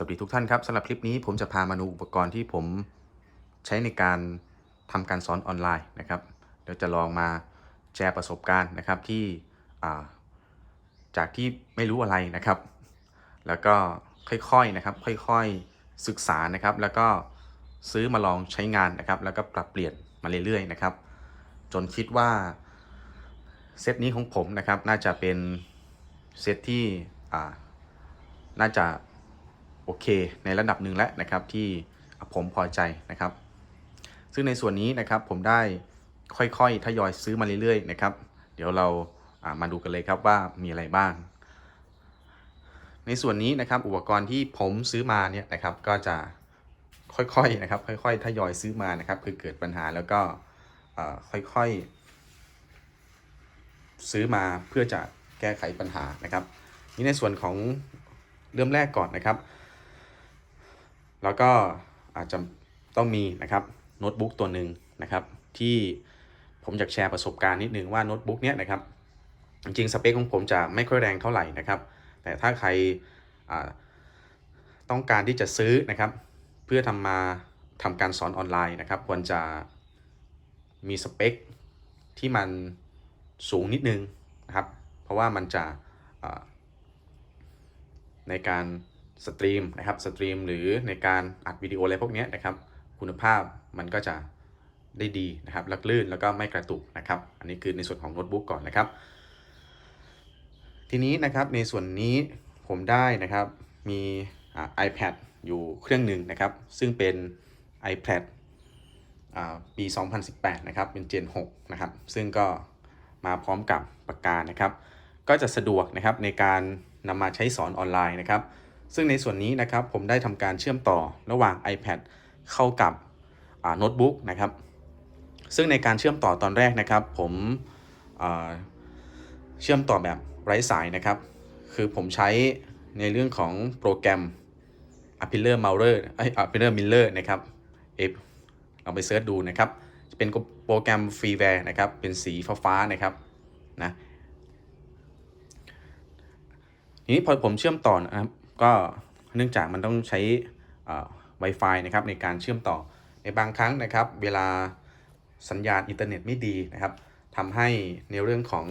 สวัสดีทุกท่านครับสำหรับคลิปนี้ผมจะพามาดูอุปกรณ์ที่ผมใช้ในการทำการสอนออนไลน์นะครับเดี๋ยวจะลองมาแชร์ประสบการณ์นะครับที่าจากที่ไม่รู้อะไรนะครับ แล้วก็ค่อยๆนะครับค่อยๆศึกษานะครับ แล้วก็ซื้อมาลองใช้งานนะครับ แล้วก็ปรับเปลี่ยนมาเรื่อยๆนะครับ จนคิดว่าเซตนี้ของผมนะครับน่าจะเป็นเซตที่น่าจะ โอเค ในระดับหนึ่งแล้วนะครับที่ผมพอใจนะครับ ซึ่งในส่วนนี้นะครับผมได้ค่อยๆ ทยอยซื้อมาเรื่อยๆนะครับ เดี๋ยวเราามาดูกันเลยครับว่ามีอะไรบ้าง ในส่วนนี้นะครับอุปกรณ์ที่ผมซื้อมาเนี่ยนะครับก็จะค่อยๆนะครับ ค่อยๆ ทยอยซื้อมานะครับ คือเกิดปัญหาแล้วก็ค่อยๆ ซื้อมาเพื่อจะแก้ไขปัญหานะครับ นี่ในส่วนของเริ่มแรกก่อนนะครับ แล้วก็อาจจะต้องมีนะครับโน้ตบุ๊กตัวหนึ่งนะครับ ที่ผมอยากแชร์ประสบการณ์นิดนึงว่าโน้ตบุ๊กเนี้ยนะครับ จริงๆสเปคของผมจะไม่ค่อยแรงเท่าไหร่นะครับ แต่ถ้าใครต้องการที่จะซื้อนะครับ เพื่อทำมาทำการสอนออนไลน์นะครับ ควรจะมีสเปคที่มันสูงนิดนึงนะครับ เพราะว่ามันจะในการ สตรีมนะครับสตรีมหรือในการอัดวิดีโออะไรพวกนี้นะครับ คุณภาพมันก็จะได้ดีนะครับลักลื่นแล้วก็ไม่กระตุกนะครับ อันนี้คือในส่วนของโน้ตบุ๊กก่อนนะครับ ทีนี้นะครับในส่วนนี้ผมได้นะครับมีอ่า iPad อยู่เครื่องหนึ่งนะครับ ซึ่งเป็น iPad อ่าปี 2018 นะครับ เป็น Gen 6 นะครับ ซึ่งก็มาพร้อมกับปากกานะครับ ก็จะสะดวกนะครับในการนำมาใช้สอนออนไลน์นะครับ ซึ่งในส่วนนี้นะครับผมได้ทำการเชื่อมต่อระหว่าง iPad เข้ากับโน้ตบุ๊กนะครับ ซึ่งในการเชื่อมต่อตอนแรกนะครับ ผมเชื่อมต่อแบบไร้สายนะครับ คือผมใช้ในเรื่องของโปรแกรม Appealer Maurer ไอ้ Appealer Miller นะครับเอฟลองไปเสิร์ชดูนะครับ จะเป็นโปรแกรมฟรีแวร์นะครับ เป็นสีฟ้าๆนะครับนะทีนี้พอผมเชื่อมต่อนะครับ ก็เนื่องจากมันต้องใช้ Wi-Fi นะครับในการเชื่อมต่อในบางครั้งนะครับ เวลาสัญญาณอินเทอร์เน็ตไม่ดีนะครับทำให้ในเรื่องของ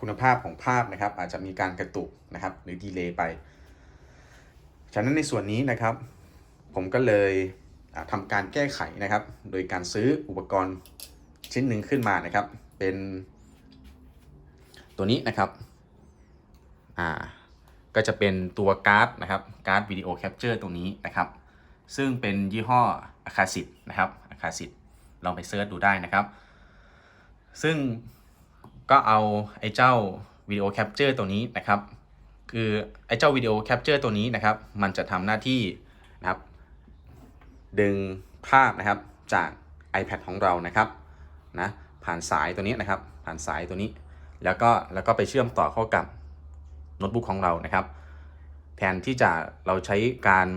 คุณภาพของภาพนะครับ อาจจะมีการกระตุกนะครับ หรือดีเลย์ไป ฉะนั้นในส่วนนี้นะครับ ผมก็เลยอ่าทำการแก้ไขนะครับ โดยการซื้ออุปกรณ์ชิ้นหนึ่งขึ้นมานะครับ เป็นตัวนี้นะครับ อ่า ก็จะเป็นตัวการ์ดนะครับการ์ดวิดีโอแคปเจอร์ตรงนี้นะครับ ซึ่งเป็นยี่ห้ออาคาสิตนะครับอาคาสิตลองไปเซิร์ชดูได้นะครับ ซึ่งก็เอาไอ้เจ้าวิดีโอแคปเจอร์ตัวนี้นะครับ คือไอ้เจ้าวิดีโอแคปเจอร์ตัวนี้นะครับ มันจะทำหน้าที่นะครับ ดึงภาพนะครับจาก iPad ของเรานะครับนะผ่านสายตัวนี้นะครับ ผ่านสายตัวนี้ แล้วก็แล้วก็ไปเชื่อมต่อเข้ากับ โน้ตบุ๊กของเรานะครับ แทนที่จะเราใช้การ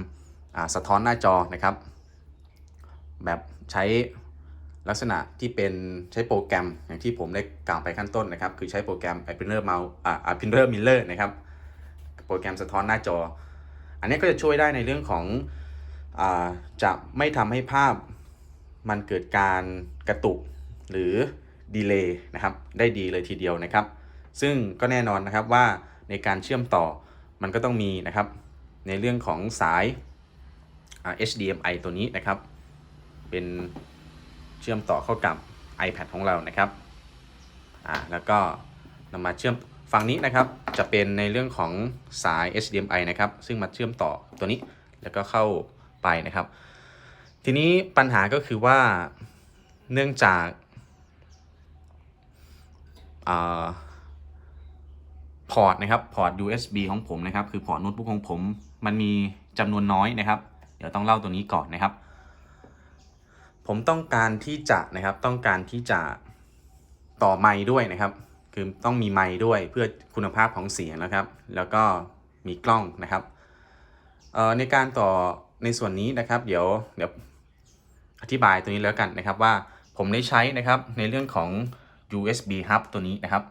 าสะท้อนหน้าจอนะครับ แบบใช้ลักษณะที่เป็นใช้โปรแกรมอย่างที่ผมได้กล่าวไปขั้นต้นนะครับ คือใช้โปรแกรม Appealer Mouse อ่า Appealer Miller นะครับ โปรแกรมสะท้อนหน้าจอ อันนี้ก็จะช่วยได้ในเรื่องของอาจะไม่ทำให้ภาพมันเกิดการกระตุกหรือดีเลย์นะครับ ได้ดีเลยทีเดียวนะครับ ซึ่งก็แน่นอนนะครับว่า ในการเชื่อมต่อมันก็ต้องมีนะครับ ในเรื่องของสาย HDMI ตัวนี้นะครับ เป็นเชื่อมต่อเข้ากับ iPad ของเรานะครับอ่าแล้วก็นำมาเชื่อมฝั่งนี้นะครับจะเป็นในเรื่องของสาย HDMI นะครับ ซึ่งมาเชื่อมต่อตัวนี้แล้วก็เข้าไปนะครับ ทีนี้ปัญหาก็คือว่าเนื่องจากอ่า พอร์ตนะครับพอร์ต USB ของผมนะครับคือพอร์ตโน้ตบุ๊กของผมมันมีจำนวนน้อยนะครับ เดี๋ยวต้องเล่าตัวนี้ก่อนนะครับ ผมต้องการที่จะนะครับต้องการที่จะต่อไมค์ด้วยนะครับ คือต้องมีไมค์ด้วยเพื่อคุณภาพของเสียงนะครับ แล้วก็มีกล้องนะครับเอ่อในการต่อในส่วนนี้นะครับ เดี๋ยวเดี๋ยวอธิบายตัวนี้แล้วกันนะครับว่าผมได้ใช้นะครับในเรื่องของ USB hub ตัวนี้นะครับ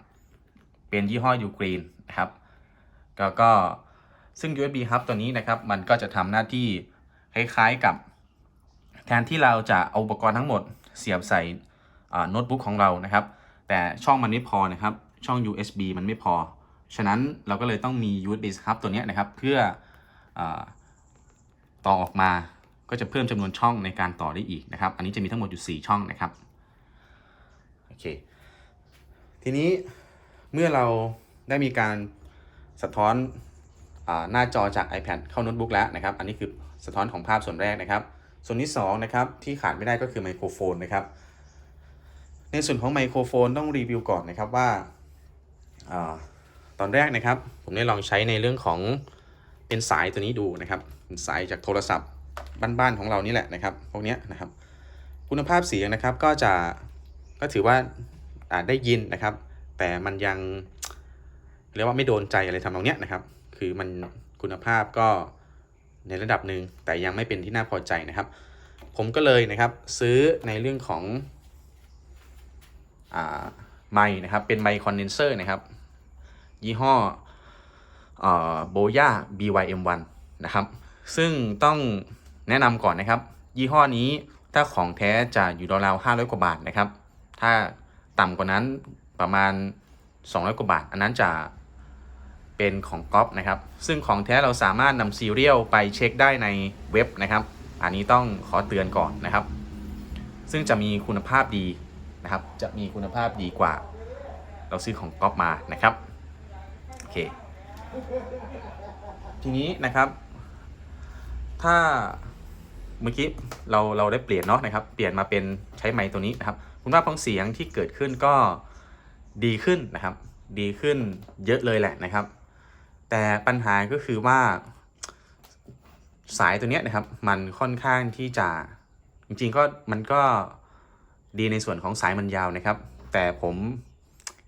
เป็นยี่ห้อยูกรีนนะครับแล้วก็ซึ่ง USB hub ตัวนี้นะครับ มันก็จะทำหน้าที่คล้ายๆกับ แทนที่เราจะเอาอุปกรณ์ทั้งหมดเสียบใส่โน้ตบุ๊กของเรานะครับ แต่ช่องมันไม่พอนะครับ ช่อง USB มันไม่พอ ฉะนั้นเราก็เลยต้องมี USB hub ตัวนี้นะครับ เพื่ออต่อออกมาก็จะเพิ่มจำนวนช่องในการต่อได้อีกนะครับ อันนี้จะมีทั้งหมดอยู่ 4 ช่องนะครับ โอเค ทีนี้ เมื่อเราได้มีการสะท้อนอหน้าจอจาก iPad เข้าโน้ตบุ๊กแล้วนะครับ อันนี้คือสะท้อนของภาพส่วนแรกนะครับ ส่วนที่2นะครับที่ขาดไม่ได้ก็คือไมโครโฟนนะครับ ในส่วนของไมโครโฟนต้องรีวิวก่อนนะครับว่าอตอนแรกนะครับ ผมได้ลองใช้ในเรื่องของเป็นสายตัวนี้ดูนะครับเป็นสายจากโทรศัพท์บ้านๆของเรานี่แหละนะครับพวกนี้นะครับ คุณภาพเสียงนะครับก็จะก็ถือว่าอ่าได้ยินนะครับ แต่มันยังเรียกว่าไม่โดนใจอะไรทำนองเนี้ยนะครับ คือมันคุณภาพก็ในระดับหนึ่งแต่ยังไม่เป็นที่น่าพอใจนะครับ ผมก็เลยนะครับซื้อในเรื่องของอไมค์นะครับ เป็นไมค์คอนเดนเซอร์นะครับ ยี่ห้อโบย่า BYM1 นะครับ ซึ่งต้องแนะนำก่อนนะครับ ยี่ห้อนี้ถ้าของแท้จะอยู่ราวๆ500 กว่าบาทนะครับ ถ้าต่ำกว่านั้น ประมาณ 200 กว่าบาท อันนั้นจะเป็นของก๊อปนะครับ ซึ่งของแท้เราสามารถนำซีเรียลไปเช็คได้ในเว็บนะครับ อันนี้ต้องขอเตือนก่อนนะครับ ซึ่งจะมีคุณภาพดีนะครับ จะมีคุณภาพดีกว่า เราซื้อของก๊อปมานะครับ โอเค ทีนี้นะครับ ถ้าเมื่อกี้เราเราได้เปลี่ยนเนาะนะครับ เปลี่ยนมาเป็นใช้ไมค์ตัวนี้นะครับ คุณภาพของเสียงที่เกิดขึ้นก็ ดีขึ้นนะครับ ดีขึ้นเยอะเลยแหละนะครับ แต่ปัญหาก็คือว่าสายตัวเนี้ยนะครับ มันค่อนข้างที่จะจริงๆก็มันก็ดีในส่วนของสายมันยาวนะครับ แต่ผม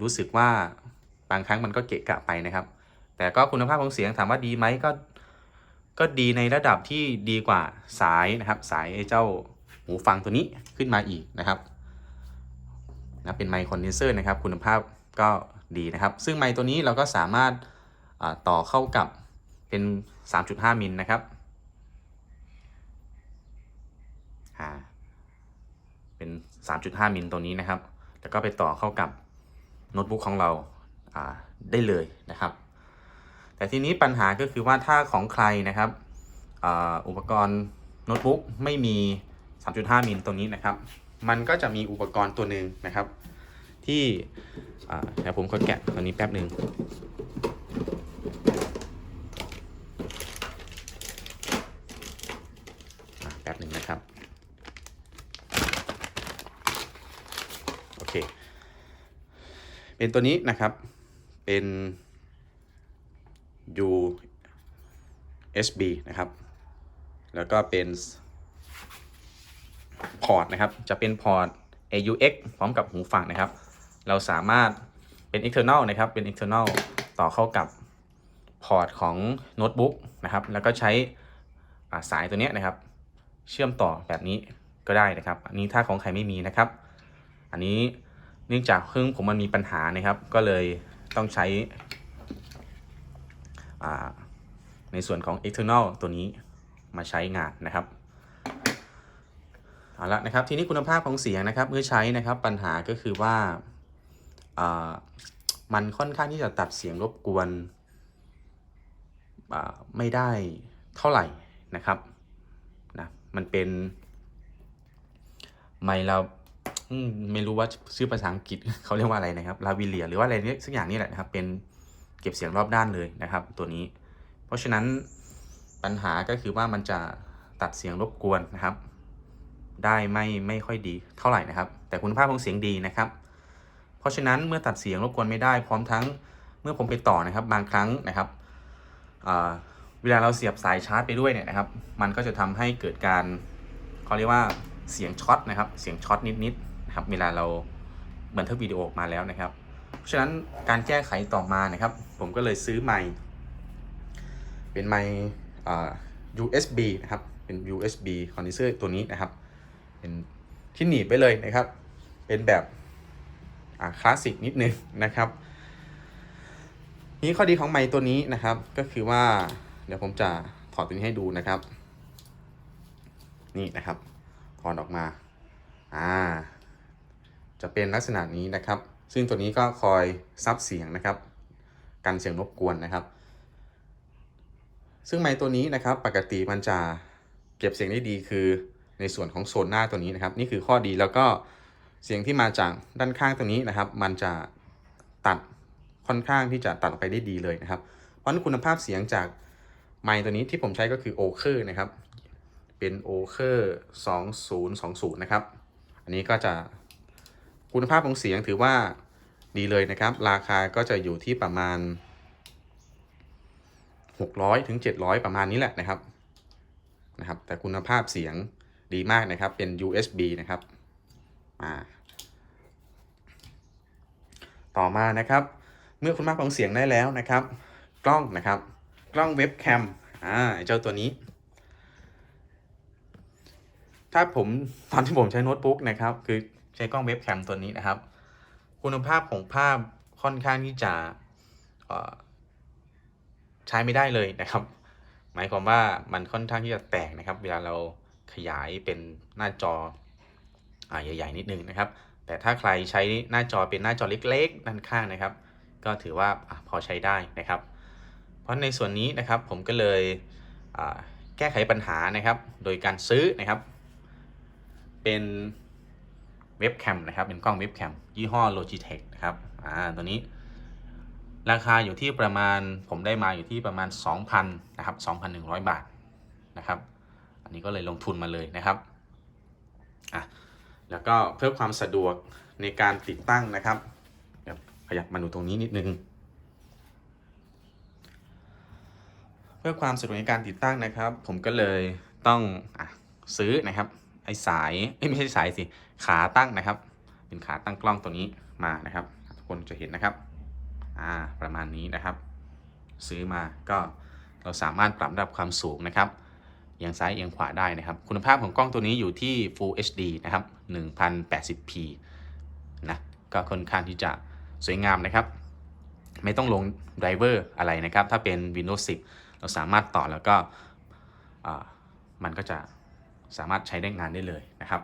รู้สึกว่าบางครั้งมันก็เกะกะไปนะครับ แต่ก็คุณภาพของเสียงถามว่าดีไหมก็ก็ดีในระดับที่ดีกว่าสายนะครับ สายไอ้เจ้าหูฟังตัวนี้ขึ้นมาอีกนะครับ นะเป็นไมค์คอนเดนเซอร์นะครับคุณภาพก็ดีนะครับ ซึ่งไมค์ตัวนี้เราก็สามารถต่อเข้ากับเป็น 3.5 มิลนะครับเป็น 3.5 มิลตัวนี้นะครับ แล้วก็ไปต่อเข้ากับโน้ตบุ๊กของเราได้เลยนะครับ แต่ทีนี้ปัญหาก็คือว่าถ้าของใครนะครับออุปกรณ์โน้ตบุ๊กไม่มี 3.5 มิลตัวนี้นะครับ มันก็จะมีอุปกรณ์ตัวหนึ่งนะครับ ที่เดี๋ยวผมขอแกะตัวนี้แป๊บหนึ่งแป๊บหนึ่งนะครับ โอเค เป็นตัวนี้นะครับ เป็น USB นะครับ แล้วก็เป็น พอร์ตนะครับ จะเป็นพอร์ต AUX พร้อมกับหูฟังนะครับ เราสามารถเป็น external นะครับ เป็น external ต่อเข้ากับพอร์ตของโน้ตบุ๊กนะครับ แล้วก็ใช้สายตัวนี้นะครับ เชื่อมต่อแบบนี้ก็ได้นะครับ อันนี้ถ้าของใครไม่มีนะครับ อันนี้เนื่องจากเครื่องผมมันมีปัญหานะครับ ก็เลยต้องใช้อ่าในส่วนของ external ตัวนี้มาใช้งานนะครับ เอาละนะครับทีนี้คุณภาพของเสียงนะครับเมื่อใช้นะครับปัญหาก็คือว่าามันค่อนข้างที่จะตัดเสียงรบกวนไม่ได้เท่าไหร่นะครับนะมันเป็นไมค์เราไม่รู้ว่าชื่อภาษาอังกฤษเขาเรียกว่าอะไรนะครับลาวิเลียหรือว่าอะไรเนี่ยสักอย่างนี่แหละนะครับ เป็นเก็บเสียงรอบด้านเลยนะครับ ตัวนี้ เพราะฉะนั้นปัญหาก็คือว่ามันจะตัดเสียงรบกวนนะครับ ได้ไม่ไม่ค่อยดีเท่าไหร่นะครับ แต่คุณภาพของเสียงดีนะครับ เพราะฉะนั้นเมื่อตัดเสียงรบกวนไม่ได้พร้อมทั้งเมื่อผมไปต่อนะครับบางครั้งนะครับเวลาเราเสียบสายชาร์จไปด้วยเนี่ยนะครับ มันก็จะทำให้เกิดการเขาเรียกว่าเสียงช็อตนะครับ เสียงช็อตนิดๆนะครับ เวลาเราบันทึกวิดีโอออกมาแล้วนะครับ เพราะฉะนั้นการแก้ไขต่อมานะครับ ผมก็เลยซื้อไมค์เป็นไมค์อ่ USB นะครับ เป็น USB condenser ตัวนี้นะครับ เป็นที่หนีบไปเลยนะครับ เป็นแบบคลาสสิกนิดนึงนะครับ นี่ข้อดีของไมค์ตัวนี้นะครับ ก็คือว่าเดี๋ยวผมจะถอดตัวนี้ให้ดูนะครับ นี่นะครับถอดออกมาอ่าจะเป็นลักษณะนี้นะครับ ซึ่งตัวนี้ก็คอยซับเสียงนะครับ กันเสียงรบกวนนะครับ ซึ่งไมค์ตัวนี้นะครับ ปกติมันจะเก็บเสียงได้ดีคือ ในส่วนของโซนหน้าตัวนี้นะครับ นี่คือข้อดีแล้วก็เสียงที่มาจากด้านข้างตัวนี้นะครับ มันจะตัดค่อนข้างที่จะตัดออกไปได้ดีเลยนะครับ เพราะนั้นคุณภาพเสียงจากไมค์ตัวนี้ที่ผมใช้ก็คือโอเคอร์นะครับ เป็นโอเคอร์2020 นะครับ อันนี้ก็จะคุณภาพของเสียงถือว่าดีเลยนะครับ ราคาก็จะอยู่ที่ประมาณ 600ถึง700 ประมาณนี้แหละนะครับนะครับ แต่คุณภาพเสียง ดีมากนะครับ เป็น USB นะครับอ่าต่อมานะครับ เมื่อคุณภาพของเสียงได้แล้วนะครับ กล้องนะครับ กล้องเว็บแคมอ่าเจ้าตัวนี้ ถ้าผมตอนที่ผมใช้โน้ตบุ๊กนะครับ คือใช้กล้องเว็บแคมตัวนี้นะครับ คุณภาพของภาพค่อนข้างที่จะใช้ไม่ได้เลยนะครับ หมายความว่ามันค่อนข้างที่จะแตกนะครับ เวลาเรา ขยายเป็นหน้าจออ่าใหญ่ ๆ นิดนึงนะครับ แต่ถ้าใครใช้หน้าจอเป็นหน้าจอเล็กๆด้านข้างนะครับ ก็ถือว่าอพอใช้ได้นะครับ เพราะในส่วนนี้นะครับผมก็เลยแก้ไขปัญหานะครับ โดยการซื้อนะครับ เป็นเว็บแคมนะครับ เป็นกล้องเว็บแคมยี่ห้อ Logitech นะครับอ่าตัวนี้ราคาอยู่ที่ประมาณผมได้มาอยู่ที่ประมาณ 2,000นะครับ2,100 บาทนะครับ นนี้ก็เลยลงทุนมาเลยนะครับอะแล้วก็เพื่อความสะดวกในการติดตั้งนะครับขยับมาดูตรงนี้นิดนึง เพื่อความสะดวกในการติดตั้งนะครับ ผมก็เลยต้องอซื้อนะครับไอ้สายไม่ใช่สายสิขาตั้งนะครับ เป็นขาตั้งกล้องตัวนี้มานะครับ ทุกคนจะเห็นนะครับอ่าประมาณนี้นะครับ ซื้อมาก็เราสามารถปรับระดับความสูงนะครับ อียงซ้ายเอียงขวาได้นะครับ คุณภาพของกล้องตัวนี้อยู่ที่ Full HD นะครับ 1080p นะ ก็ค่อนข้างที่จะสวยงามนะครับ ไม่ต้องลงไดรเวอร์อะไรนะครับ ถ้าเป็น Windows 10 เราสามารถต่อแล้วก็มันก็จะสามารถใช้ได้งานได้เลยนะครับ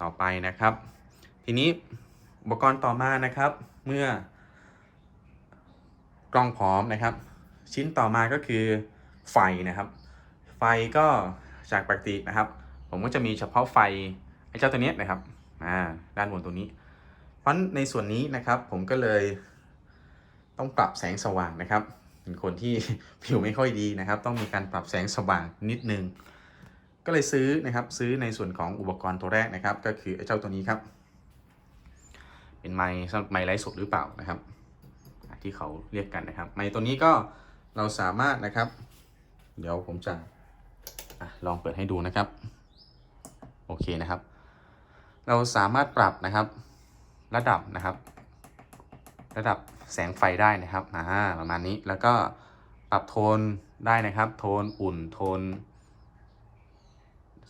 ต่อไปนะครับ ทีนี้อุปกรณ์ต่อมานะครับ เมื่อกล้องพร้อมนะครับ ชิ้นต่อมาก็คือ ไฟนะครับ ไฟก็จากปกตินะครับ ผมก็จะมีเฉพาะไฟไอ้เจ้าตัวนี้นะครับอ่าด้านบนตัวนี้ เพราะในส่วนนี้นะครับผมก็เลยต้องปรับแสงสว่างนะครับเป็นคนที่ผิวไม่ค่อยดีนะครับ ต้องมีการปรับแสงสว่างนิดนึง ก็เลยซื้อนะครับซื้อในส่วนของอุปกรณ์ตัวแรกนะครับ ก็คือไอ้เจ้าตัวนี้ครับ เป็นไม้สำหรับไม้ไร้สดหรือเปล่านะครับ ที่เขาเรียกกันนะครับ ไม้ตัวนี้ก็เราสามารถนะครับ เดี๋ยวผมจะอลองเปิดให้ดูนะครับ โอเคนะครับ เราสามารถปรับนะครับ ระดับนะครับ ระดับแสงไฟได้นะครับอ่าประมาณนี้แล้วก็ปรับโทนได้นะครับ โทนอุ่นโทน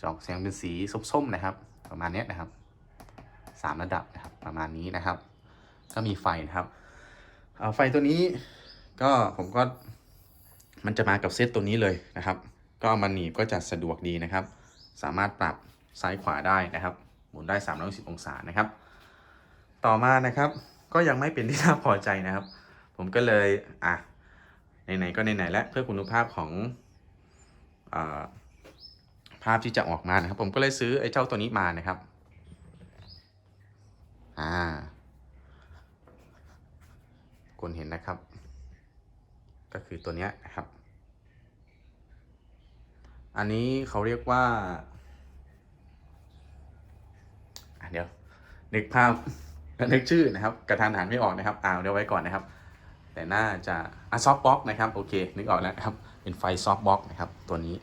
จออกแสงเป็นสีส้มๆนะครับ ประมาณนี้นะครับสามระดับนะครับประมาณนี้นะครับ ก็มีไฟนะครับเอาไฟตัวนี้ก็ผมก็ มันจะมากับเซตตัวนี้เลยนะครับ ก็เอามาหนีบก็จะสะดวกดีนะครับ สามารถปรับซ้ายขวาได้นะครับ หมุนได้360องศานะครับ ต่อมานะครับ ก็ยังไม่เป็นที่น่าพอใจนะครับ ผมก็เลยอะไหนๆก็ไหนๆแล้วเพื่อคุณภาพของอภาพที่จะออกมานะครับ ผมก็เลยซื้อไอ้เจ้าตัวนี้มานะครับอ่าคนเห็นนะครับ ก็คือตัวนี้นะครับ อันนี้เขาเรียกว่าเดี๋ยว นึกภาพนึกชื่อนะครับ กระทานหันไม่ออกนะครับอ่าเดี๋ยวไว้ก่อนนะครับ แต่น่าจะอะซอฟบ็อกนะครับ โอเค นึกออกแล้วครับ เป็นไฟซอฟบ็อกนะครับ ตัวนี้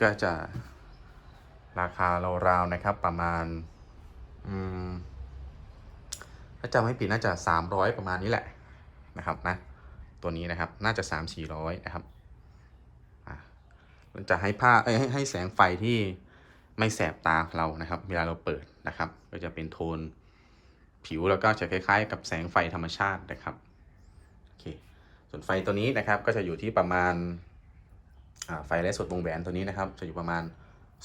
ก็จะราคาราวๆนะครับ ประมาณ อืมถ้าจำไม่ผิดน่าจะ 300 ประมาณนี้แหละนะครับนะ ตัวนี้นะครับ น่าจะ 3 400 นะครับอะมันจะให้ผ้าให้ให้แสงไฟที่ไม่แสบตาเรานะครับ เวลาเราเปิดนะครับ ก็จะเป็นโทนผิวแล้วก็จะคล้ายๆ กับแสงไฟธรรมชาตินะครับโอเคส่วนไฟตัวนี้นะครับก็จะอยู่ที่ประมาณาไฟและสดวงแหวนตัวนี้นะครับ จะอยู่ประมาณ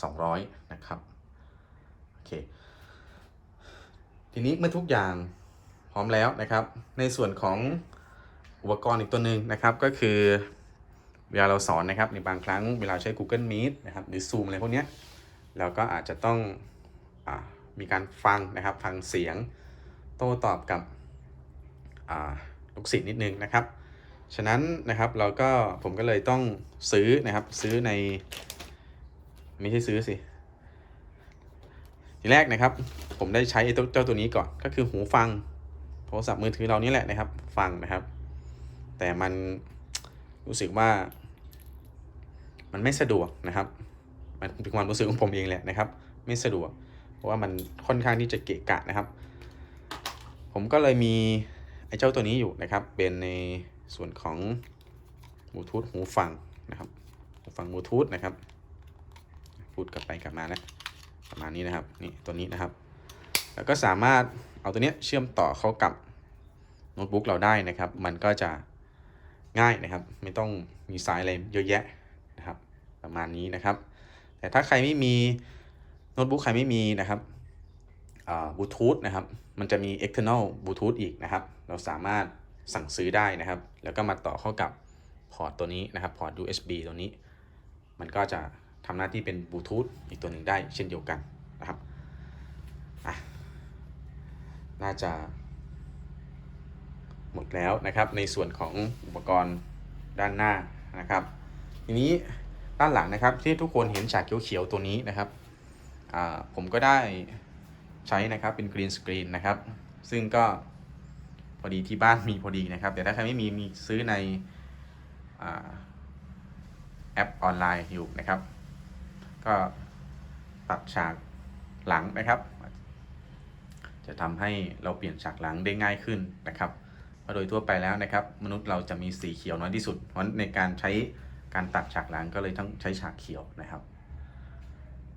200 นะครับโอเคทีนี้เมื่อทุกอย่างพร้อมแล้วนะครับ ในส่วนของ อุปกรณ์อีกตัวหนึ่งนะครับก็คือเวลาเราสอนนะครับในบางครั้งเวลาใช้ Google Meet นะครับหรือ Zoom อะไรพวกนี้เราก็อาจจะต้องอมีการฟังนะครับฟังเสียงโต้ตอบกับลูกศิษย์นิดนึงนะครับ ฉะนั้นนะครับเราก็ผมก็เลยต้องซื้อนะครับซื้อในไม่ใช่ซื้อสิทีแรกนะครับผมได้ใช้ตัวเจ้าตัวนี้ก่อนก็คือหูฟังโทรศัพท์มือถือเรานี่แหละนะครับ ฟังนะครับ แต่มันรู้สึกว่า มันไม่สะดวกนะครับ มันเป็นความรู้สึกของผมเองแหละนะครับ ไม่สะดวก เพราะว่ามันค่อนข้างที่จะเกะกะนะครับ ผมก็เลยมีไอ้เจ้าตัวนี้อยู่นะครับ เป็นในส่วนของบลูทูธหูฟังนะครับหูฟังบลูทูธนะครับ พูดกลับไปกลับมานะประมาณนี้นะครับนี่ตัวนี้นะครับ แล้วก็สามารถเอาตัวเนี้ยเชื่อมต่อเข้ากับโน้ตบุ๊กเราได้นะครับ มันก็จะ ง่ายนะครับ ไม่ต้องมีสายอะไรเยอะแยะนะครับ ประมาณนี้นะครับ แต่ถ้าใครไม่มีโน้ตบุ๊กใครไม่มีนะครับบลูทูธนะครับ มันจะมี external บลูทูธอีกนะครับ เราสามารถสั่งซื้อได้นะครับ แล้วก็มาต่อเข้ากับพอร์ตตัวนี้นะครับ พอร์ต USB ตัวนี้ มันก็จะทำหน้าที่เป็นบลูทูธอีกตัวหนึ่งได้เช่นเดียวกันนะครับ น่าจะ หมดแล้วนะครับ ในส่วนของอุปกรณ์ด้านหน้านะครับ ทีนี้ด้านหลังนะครับที่ทุกคนเห็นฉากเขียวๆตัวนี้นะครับผมก็ได้ใช้นะครับเป็นกรีนสกรีนนะครับ ซึ่งก็พอดีที่บ้านมีพอดีนะครับ แต่ถ้าใครไม่มีมีซื้อในอแอปออนไลน์อยู่นะครับ ก็ตัดฉากหลังนะครับ จะทำให้เราเปลี่ยนฉากหลังได้ง่ายขึ้นนะครับ โดยทั่วไปแล้วนะครับ มนุษย์เราจะมีสีเขียวน้อยที่สุด เพราะในการใช้การตัดฉากหลังก็เลยต้องใช้ฉากเขียวนะครับ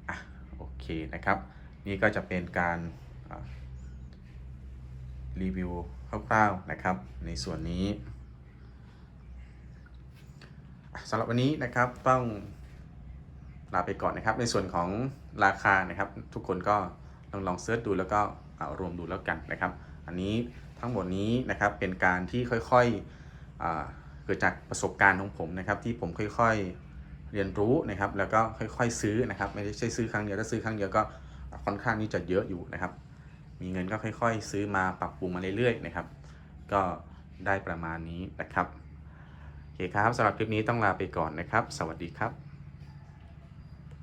อะโอเคนะครับ นี่ก็จะเป็นการรีวิวคร่าวๆนะครับ ในส่วนนี้สำหรับวันนี้นะครับต้องลาไปก่อนนะครับ ในส่วนของราคานะครับ ทุกคนก็ลองลองเสิร์ชดูแล้วก็เอารวมดูแล้วกันนะครับ อันนี้ ทั้งหมดนี้นะครับเป็นการที่ค่อยๆเกิดจากประสบการณ์ของผมนะครับที่ผมค่อยๆเรียนรู้นะครับแล้วก็ค่อยๆซื้อนะครับไม่ใช่ซื้อครั้งเดียวถ้าซื้อครั้งเดียวก็ค่อนข้างที่จะเยอะอยู่นะครับ มีเงินก็ค่อยๆ ซื้อมาปรับปรุงมาเรื่อยๆนะครับ ก็ได้ประมาณนี้นะครับโอเคครับสำหรับคลิปนี้ต้องลาไปก่อนนะครับ สวัสดีครับ